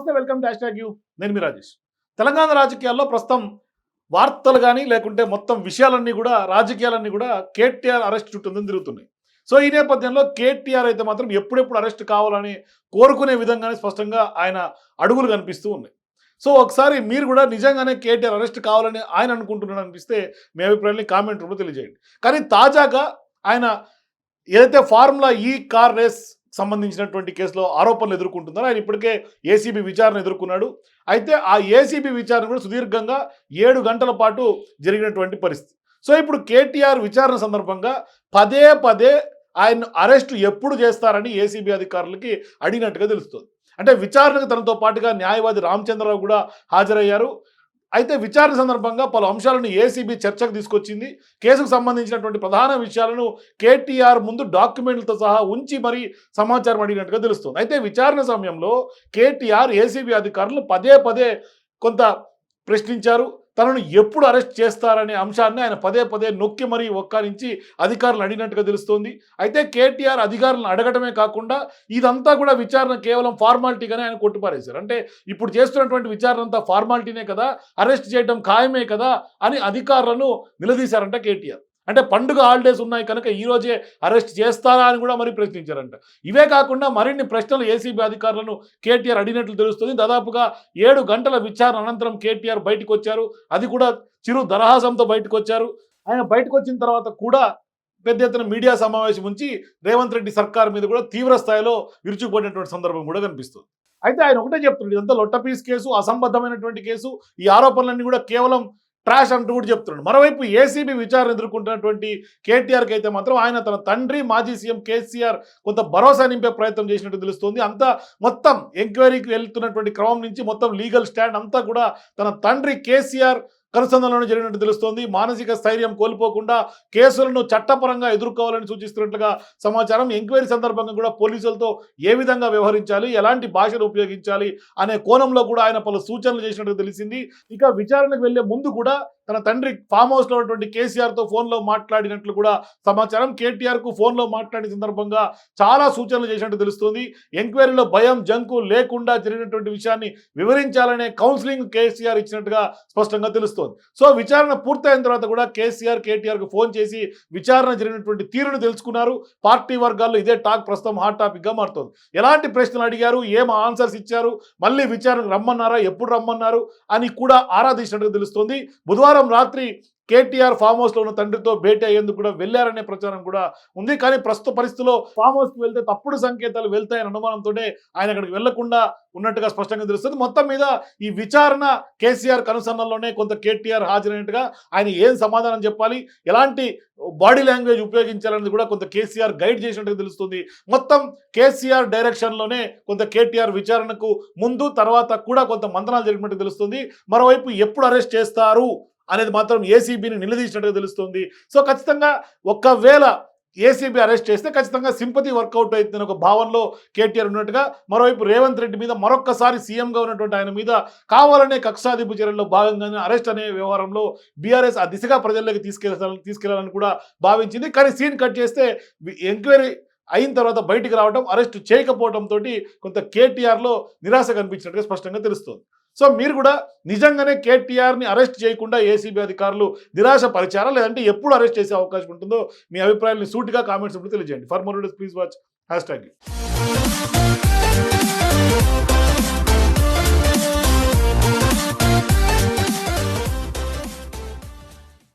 నమస్తే welcome dash tag you. నేను మీ రాజేష్. తెలంగాణ రాజకీయాల్లో ప్రస్తుతం వార్తలు కానీ లేకుంటే మొత్తం విషయాలన్నీ కూడా రాజకీయాలన్నీ కూడా కేటీఆర్ అరెస్ట్ చుట్టూ తిరుగుతున్నాయి. సో ఈ నేపథ్యంలో కేటీఆర్ అయితే మాత్రం ఎప్పుడెప్పుడు అరెస్ట్ కావాలని కోరుకునే విధంగానే స్పష్టంగా ఆయన అడుగులు కనిపిస్తూ ఉన్నాయి. సో ఒకసారి మీరు కూడా నిజంగానే కేటీఆర్ అరెస్ట్ కావాలని ఆయన అనుకుంటున్నాడు అనిపిస్తే మీ అభిప్రాయాన్ని కామెంట్ రూపంలో తెలియజేయండి. కానీ తాజాగా ఆయన ఏదైతే ఫార్ములా ఈ కార్ రేస్ సంబంధించినటువంటి కేసులో ఆరోపణలు ఎదుర్కొంటున్నారో. ఆయన ఇప్పటికే ఏసీబీ విచారణ ఎదుర్కొన్నాడు. అయితే ఆ ఏసీబీ విచారణ కూడా సుదీర్ఘంగా ఏడు గంటల పాటు జరిగినటువంటి పరిస్థితి. సో ఇప్పుడు కేటీఆర్ విచారణ సందర్భంగా పదే పదే ఆయన అరెస్టు ఎప్పుడు చేస్తారని ఏసీబీ అధికారులకి అడిగినట్టుగా తెలుస్తుంది. అంటే విచారణకు తనతో పాటుగా న్యాయవాది రామచంద్రరావు కూడా హాజరయ్యారు. అయితే విచారణ సందర్భంగా పలు అంశాలను ఏసీబీ చర్చకు తీసుకొచ్చింది. కేసుకు సంబంధించినటువంటి ప్రధాన విషయాలను కేటీఆర్ ముందు డాక్యుమెంట్లతో సహా ఉంచి మరీ సమాచారం అడిగినట్టుగా తెలుస్తుంది. అయితే విచారణ సమయంలో కేటీఆర్ ఏసీబీ అధికారులు పదే పదే కొంత ప్రశ్నించారు. తనను ఎప్పుడు అరెస్ట్ చేస్తారనే అంశాన్ని ఆయన పదే పదే నొక్కి మరీ ఒక్కరించి అధికారులు అడిగినట్టుగా తెలుస్తోంది. అయితే కేటీఆర్ అధికారులను అడగటమే కాకుండా ఇదంతా కూడా విచారణ కేవలం ఫార్మాలిటీగానే ఆయన కొట్టుపారేశారు. అంటే ఇప్పుడు చేస్తున్నటువంటి విచారణ అంతా ఫార్మాలిటీనే కదా అరెస్ట్ చేయడం ఖాయమే కదా అని అధికారులను నిలదీశారంట కేటీఆర్. అంటే పండుగ హాలిడేస్ ఉన్నాయి కనుక ఈ రోజే అరెస్ట్ చేస్తారా అని కూడా మరి ప్రశ్నించారంట. ఇవే కాకుండా మరిన్ని ప్రశ్నలు ఏసీబీ అధికారులను కేటీఆర్ అడిగినట్లు తెలుస్తుంది. దాదాపుగా ఏడు గంటల విచారణ అనంతరం కేటీఆర్ బయటకు వచ్చారు. అది కూడా చిరు దరహాసంతో బయటకు వచ్చారు. ఆయన బయటకు వచ్చిన తర్వాత కూడా పెద్ద ఎత్తున మీడియా సమావేశం ఉంచి రేవంత్ రెడ్డి సర్కార్ మీద కూడా తీవ్ర స్థాయిలో విరుచుకుపోయినటువంటి సందర్భం కూడా కనిపిస్తుంది. అయితే ఆయన ఒకటే చెప్తున్నాడు. ఇదంతా లొట్టపీస్ కేసు అసంబద్ధమైనటువంటి కేసు. ఈ ఆరోపణలన్నీ కూడా కేవలం ట్రాష్ అంటూ కూడా చెప్తున్నాడు. మరోవైపు ఏసీబీ విచారణ ఎదుర్కొంటున్నటువంటి కేటీఆర్కి అయితే మాత్రం ఆయన తన తండ్రి మాజీ సీఎం కేసీఆర్ కొంత భరోసా నింపే ప్రయత్నం చేసినట్టు తెలుస్తుంది. అంతా మొత్తం ఎంక్వైరీకి వెళ్తున్నటువంటి క్రమం నుంచి మొత్తం లీగల్ స్టాండ్ అంతా కూడా తన తండ్రి కేసీఆర్ కనుసంధానంలో జరిగినట్టు తెలుస్తోంది. మానసిక స్థైర్యం కోల్పోకుండా కేసులను చట్టపరంగా ఎదుర్కోవాలని సూచిస్తున్నట్లుగా సమాచారం. ఎంక్వైరీ సందర్భంగా కూడా పోలీసులతో ఏ విధంగా వ్యవహరించాలి? ఎలాంటి భాషను ఉపయోగించాలి? అనే కోణంలో కూడా ఆయన పలు సూచనలు చేసినట్టు తెలిసింది. ఇక విచారణకు వెళ్ళే ముందు కూడా తన తండ్రి ఫామ్ హౌస్లో ఉన్నటువంటి కేసీఆర్తో ఫోన్లో మాట్లాడినట్లు కూడా సమాచారం. కేటీఆర్కు ఫోన్లో మాట్లాడిన సందర్భంగా చాలా సూచనలు చేసినట్టు తెలుస్తుంది. ఎంక్వైరీలో భయం జంకు లేకుండా జరిగినటువంటి విషయాన్ని వివరించాలనే కౌన్సిలింగ్ కేసీఆర్ ఇచ్చినట్టుగా స్పష్టంగా తెలుస్తుంది. సో విచారణ పూర్తయిన తర్వాత కూడా కేసీఆర్ కేటీఆర్కు ఫోన్ చేసి విచారణ జరిగినటువంటి తీరును తెలుసుకున్నారు. పార్టీ వర్గాల్లో ఇదే టాక్ ప్రస్తుతం హాట్ టాపిక్గా మారుతుంది. ఎలాంటి ప్రశ్నలు అడిగారు? ఏం ఆన్సర్స్ ఇచ్చారు? మళ్ళీ విచారణకు రమ్మన్నారా? ఎప్పుడు రమ్మన్నారు? అని కూడా ఆరాధించినట్టుగా తెలుస్తోంది తెలుస్తుంది. బుధవారం రాత్రి కేటీఆర్ ఫామ్ హౌస్లో ఉన్న తండ్రితో భేటీ అయ్యేందుకు కూడా వెళ్ళారనే ప్రచారం కూడా ఉంది. కానీ ప్రస్తుత పరిస్థితిలో ఫామ్ హౌస్కి వెళ్తే తప్పుడు సంకేతాలు వెళ్తాయని అనుమానంతో ఆయన అక్కడికి వెళ్ళకుండా ఉన్నట్టుగా స్పష్టంగా తెలుస్తుంది. మొత్తం మీద ఈ విచారణ కేసీఆర్ కనుసన్నల్లోనే కొంత కేటీఆర్ హాజరైనట్టుగా ఆయన ఏం సమాధానం చెప్పాలి ఎలాంటి బాడీ లాంగ్వేజ్ ఉపయోగించాలనేది కూడా కొంత కేసీఆర్ గైడ్ చేసినట్టుగా తెలుస్తుంది. మొత్తం కేసీఆర్ డైరెక్షన్లోనే కొంత కేటీఆర్ విచారణకు ముందు తర్వాత కూడా కొంత మంతనాలు జరిగినట్టు తెలుస్తుంది. మరోవైపు ఎప్పుడు అరెస్ట్ చేస్తారు అనేది మాత్రం ఏసీబీని నిలదీసినట్టుగా తెలుస్తుంది. సో ఖచ్చితంగా ఒక్కవేళ ఏసీబీ అరెస్ట్ చేస్తే ఖచ్చితంగా సింపతి వర్కౌట్ అవుతుందని ఒక భావనలో కేటీఆర్ ఉన్నట్టుగా మరోవైపు రేవంత్ రెడ్డి మీద మరొక్కసారి సీఎంగా ఉన్నటువంటి ఆయన మీద కావాలనే కక్షాధిపు చర్యల్లో భాగంగానే అరెస్ట్ అనే వ్యవహారంలో బీఆర్ఎస్ ఆ దిశగా ప్రజల్లోకి తీసుకెళ్ళాలని తీసుకెళ్ళాలని కూడా భావించింది. కానీ సీన్ కట్ చేస్తే ఎంక్వైరీ అయిన తర్వాత బయటికి రావడం అరెస్ట్ చేయకపోవడంతో కొంత కేటీఆర్లో నిరాశ కనిపించినట్టుగా స్పష్టంగా తెలుస్తుంది. సో మీరు కూడా నిజంగానే కేటీఆర్ని అరెస్ట్ చేయకుండా ఏసీబీ అధికారులు నిరాశ పరిచారా లేదంటే ఎప్పుడు అరెస్ట్ చేసే అవకాశం ఉంటుందో మీ అభిప్రాయాలను సూటిగా కామెంట్స్ ఇప్పుడు తెలియజేయండి. For more please watch hashtag